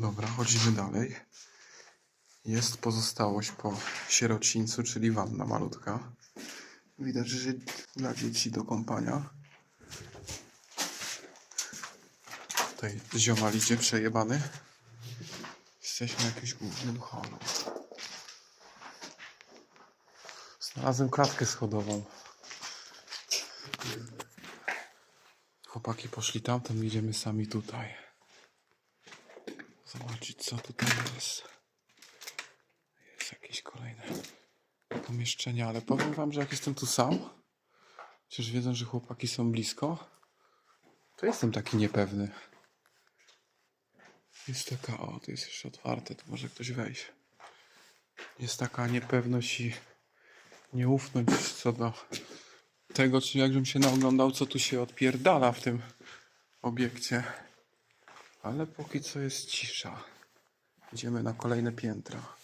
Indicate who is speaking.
Speaker 1: Dobra, chodzimy dalej. Jest pozostałość po sierocińcu, czyli wanna malutka. Widać, że dla dzieci do kąpania. Tutaj ziomal idzie przejebany. Jesteśmy w jakimś głównym holu. Znalazłem klatkę schodową. Chłopaki poszli tamten, idziemy sami tutaj. Zobaczyć co tutaj jest. Jest jakieś kolejne pomieszczenia, ale powiem wam, że jak jestem tu sam, chociaż wiedzą, że chłopaki są blisko, to jestem taki niepewny. Jest taka, o, to jest jeszcze otwarte, tu może ktoś wejść. Jest taka niepewność i nieufność co do tego, czy jakbym się naoglądał, co tu się odpierdala w tym obiekcie. Ale póki co jest cisza. Idziemy na kolejne piętra.